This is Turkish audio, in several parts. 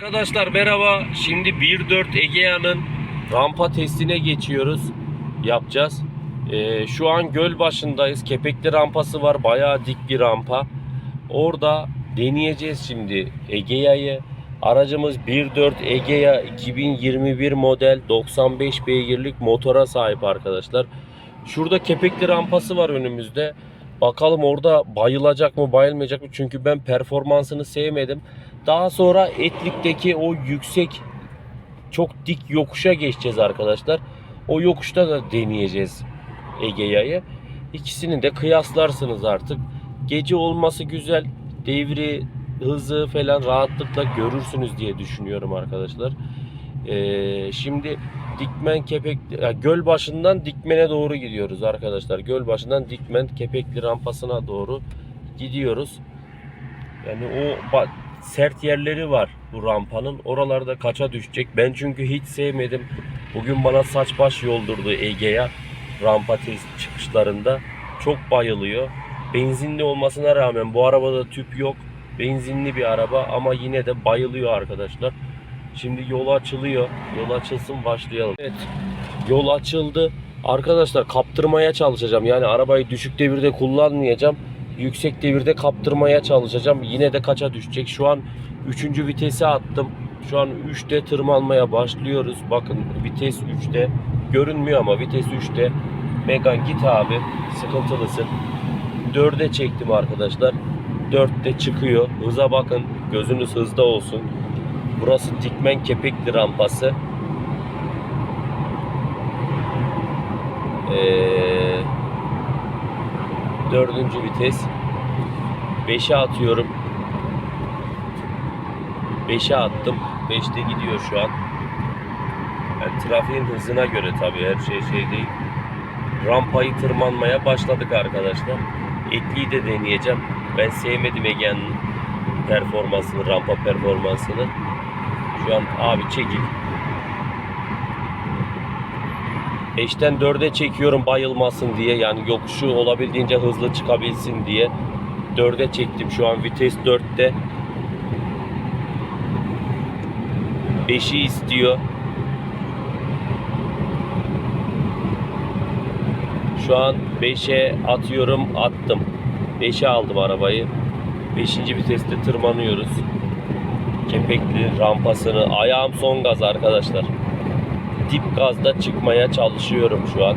Arkadaşlar merhaba. Şimdi 1.4 Egea'nın rampa testine geçiyoruz. Yapacağız. Ee, şu an göl başındayız. Kepekli rampası var. Bayağı dik bir rampa. Orada deneyeceğiz şimdi Egea'yı. Aracımız 1.4 Egea 2021 model 95 beygirlik motora sahip arkadaşlar. Şurada kepekli rampası var önümüzde. Bakalım orada bayılacak mı bayılmayacak mı? Çünkü ben performansını sevmedim. Daha sonra Etlik'teki o yüksek çok dik yokuşa geçeceğiz arkadaşlar. O yokuşta da deneyeceğiz Egea'yı. İkisini de kıyaslarsınız artık. Gece olması güzel. Devri, hızı falan rahatlıkla görürsünüz diye düşünüyorum arkadaşlar. Ee, şimdi Dikmen Kepek ya göl başından Dikmen'e doğru gidiyoruz arkadaşlar. Göl başından Dikmen Kepekli rampasına doğru gidiyoruz. Yani o sert yerleri var bu rampanın. Oralarda kaça düşecek. Ben çünkü hiç sevmedim. Bugün bana saç baş yoldurdu Ege'ye rampa çıkışlarında. Çok bayılıyor. Benzinli olmasına rağmen bu arabada tüp yok. Benzinli bir araba ama yine de bayılıyor arkadaşlar. Şimdi yol açılıyor. Yol açılsın başlayalım. Evet. Yol açıldı. Arkadaşlar kaptırmaya çalışacağım. Yani arabayı düşük devirde kullanmayacağım. Yüksek devirde kaptırmaya çalışacağım. Yine de kaça düşecek? Şu an 3. vitese attım. Şu an 3'te tırmanmaya başlıyoruz. Bakın vites 3'te. Görünmüyor ama vites 3'te. Megan git abi. Sıkıntılısın. 4'e çektim arkadaşlar. 4'te çıkıyor. Hıza bakın. Gözünüz hızda olsun. Burası Dikmen Kepekli rampası. Ee, dördüncü vites. 5'e atıyorum. 5'e attım. 5'te gidiyor şu an. Yani trafiğin hızına göre tabii her şey şey değil. Rampayı tırmanmaya başladık arkadaşlar. Etliyi de deneyeceğim. Ben sevmedim Ege'nin performansını, rampa performansını. Şu an abi çekil. 5'ten 4'e çekiyorum bayılmasın diye. Yani yokuşu olabildiğince hızlı çıkabilsin diye. 4'e çektim şu an vites 4'te. 5'i istiyor. Şu an 5'e atıyorum attım. 5'e aldım arabayı. 5. viteste tırmanıyoruz. Kepekli rampasını ayağım son gaz arkadaşlar. Dip gazda çıkmaya çalışıyorum şu an.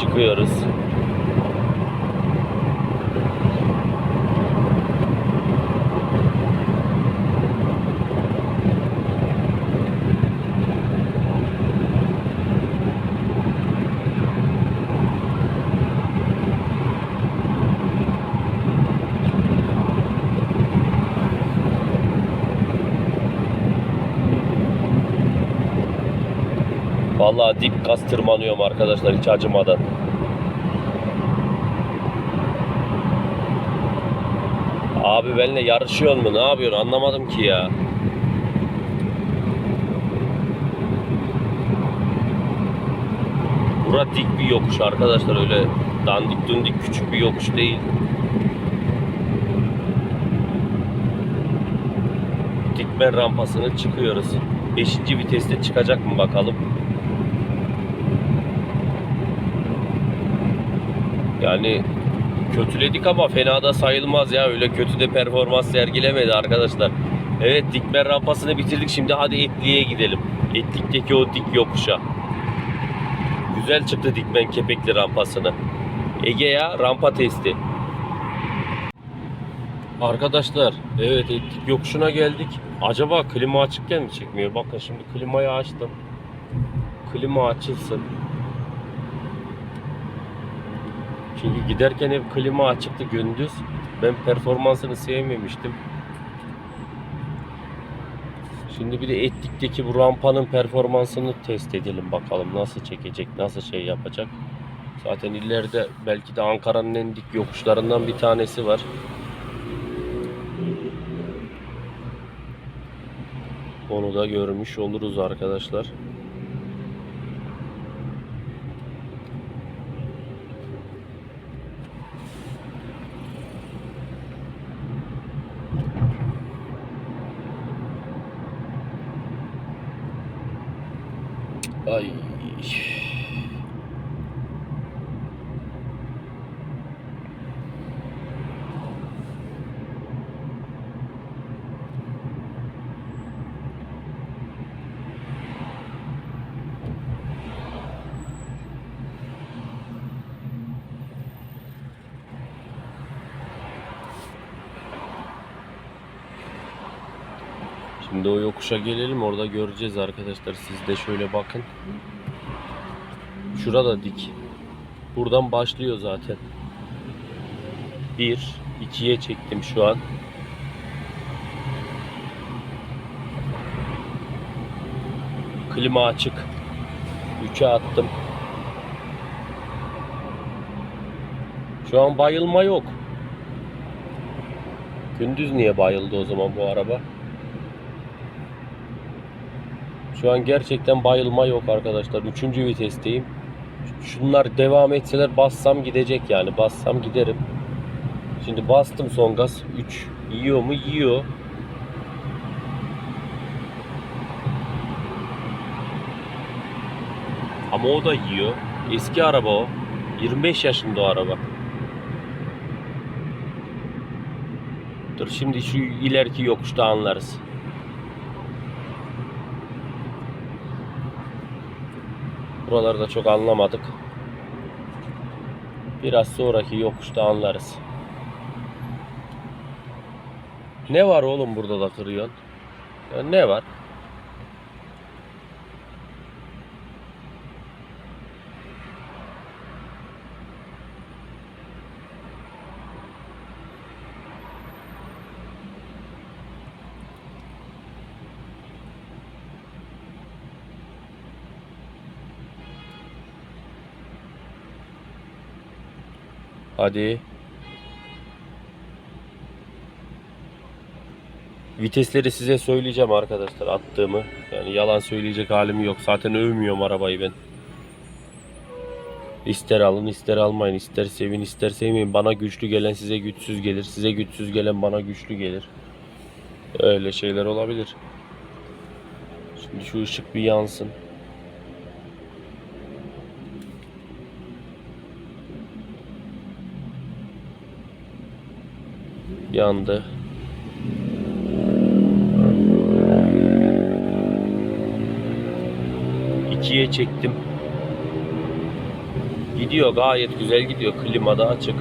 Çıkıyoruz. Vallahi dip gaz tırmanıyorum arkadaşlar hiç acımadan. Abi benimle yarışıyor mu? Ne yapıyorsun? Anlamadım ki ya. Bura dik bir yokuş arkadaşlar öyle dandik dündik küçük bir yokuş değil. Dikmen rampasını çıkıyoruz. 5. viteste çıkacak mı bakalım. Yani kötüledik ama fena da sayılmaz ya. Öyle kötü de performans sergilemedi arkadaşlar. Evet dikmen rampasını bitirdik. Şimdi hadi Etlik'e gidelim. Etlik'teki o dik yokuşa. Güzel çıktı dikmen kepekli rampasını. Ege'ya rampa testi. Arkadaşlar evet Etlik yokuşuna geldik. Acaba klima açıkken mi çekmiyor? Bakın şimdi klimayı açtım. Klima açılsın. Çünkü giderken hep klima açıktı gündüz. Ben performansını sevmemiştim. Şimdi bir de Etlik'teki bu rampanın performansını test edelim bakalım nasıl çekecek, nasıl şey yapacak. Zaten ileride belki de Ankara'nın en dik yokuşlarından bir tanesi var. Onu da görmüş oluruz arkadaşlar. Şimdi o yokuşa gelelim orada göreceğiz arkadaşlar. Siz de şöyle bakın. Şurada dik. Buradan başlıyor zaten. Bir, ikiye çektim şu an. Klima açık. Üçe attım. Şu an bayılma yok. Gündüz niye bayıldı o zaman bu araba? Şu an gerçekten bayılma yok arkadaşlar. Üçüncü vitesteyim. Şunlar devam etseler bassam gidecek yani. Bassam giderim. Şimdi bastım son gaz. 3 yiyor mu? Yiyor. Ama o da yiyor. Eski araba o. 25 yaşında o araba. Dur şimdi şu ileriki yokuşta anlarız. Buralarda çok anlamadık. Biraz sonraki yokuşta anlarız. Ne var oğlum burada da kırıyorsun? Ya ne var? Hadi. Vitesleri size söyleyeceğim arkadaşlar attığımı. Yani yalan söyleyecek halim yok. Zaten övmüyorum arabayı ben. İster alın ister almayın. ister sevin ister sevmeyin. Bana güçlü gelen size güçsüz gelir. Size güçsüz gelen bana güçlü gelir. Öyle şeyler olabilir. Şimdi şu ışık bir yansın. Yandı. İkiye çektim. Gidiyor gayet güzel gidiyor. Klima da açık.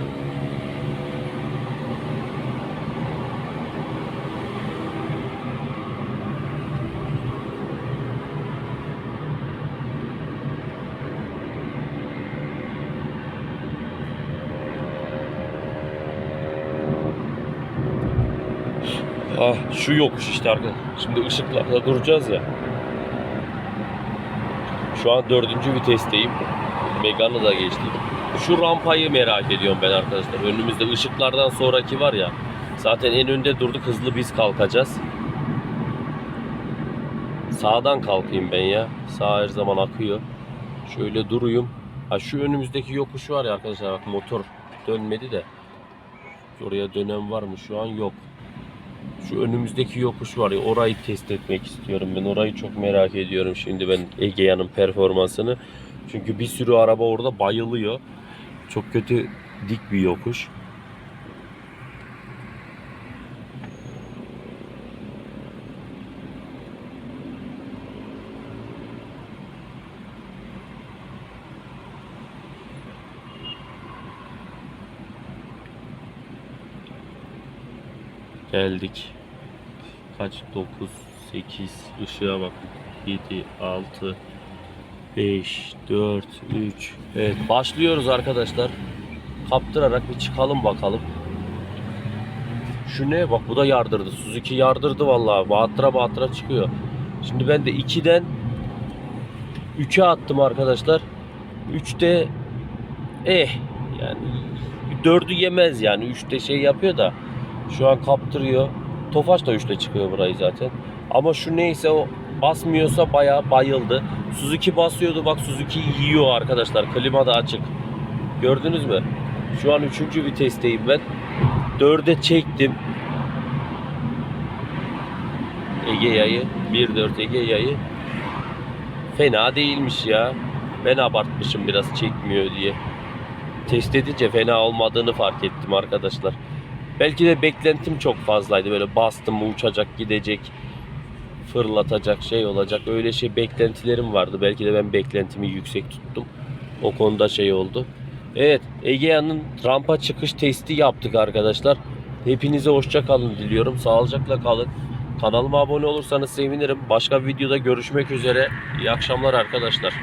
Ah şu yokuş işte arkadaşlar. Şimdi ışıklarda duracağız ya. Şu an dördüncü vitesteyim. Megan'ı da geçtik. Şu rampayı merak ediyorum ben arkadaşlar. Önümüzde ışıklardan sonraki var ya. Zaten en önde durduk hızlı biz kalkacağız. Sağdan kalkayım ben ya. Sağ her zaman akıyor. Şöyle duruyum. Ha şu önümüzdeki yokuş var ya arkadaşlar bak motor dönmedi de. Oraya dönem var mı? Şu an yok. Şu önümüzdeki yokuş var ya orayı test etmek istiyorum ben. Orayı çok merak ediyorum şimdi ben Egea'nın performansını. Çünkü bir sürü araba orada bayılıyor. Çok kötü dik bir yokuş. Geldik. Kaç? 9, 8, ışığa bak. 7, 6, 5, 4, 3. Evet başlıyoruz arkadaşlar. Kaptırarak bir çıkalım bakalım. Şu ne? Bak bu da yardırdı. Suzuki yardırdı vallahi. Bahatıra bahatıra çıkıyor. Şimdi ben de 2'den 3'e attım arkadaşlar. 3'te eh yani 4'ü yemez yani. 3'te şey yapıyor da şu an kaptırıyor. Tofaş da 3'te çıkıyor burayı zaten. Ama şu neyse o basmıyorsa bayağı bayıldı. Suzuki basıyordu bak Suzuki yiyor arkadaşlar. Klima da açık. Gördünüz mü? Şu an 3. vitesteyim ben. 4'e çektim. Ege yayı. 1.4 Ege yayı. fena değilmiş ya. Ben abartmışım biraz çekmiyor diye. Test edince fena olmadığını fark ettim arkadaşlar. Belki de beklentim çok fazlaydı. Böyle bastım mı uçacak gidecek fırlatacak şey olacak. Öyle şey beklentilerim vardı. Belki de ben beklentimi yüksek tuttum. O konuda şey oldu. Evet Egea'nın rampa çıkış testi yaptık arkadaşlar. Hepinize hoşça kalın diliyorum. Sağlıcakla kalın. Kanalıma abone olursanız sevinirim. Başka bir videoda görüşmek üzere. İyi akşamlar arkadaşlar.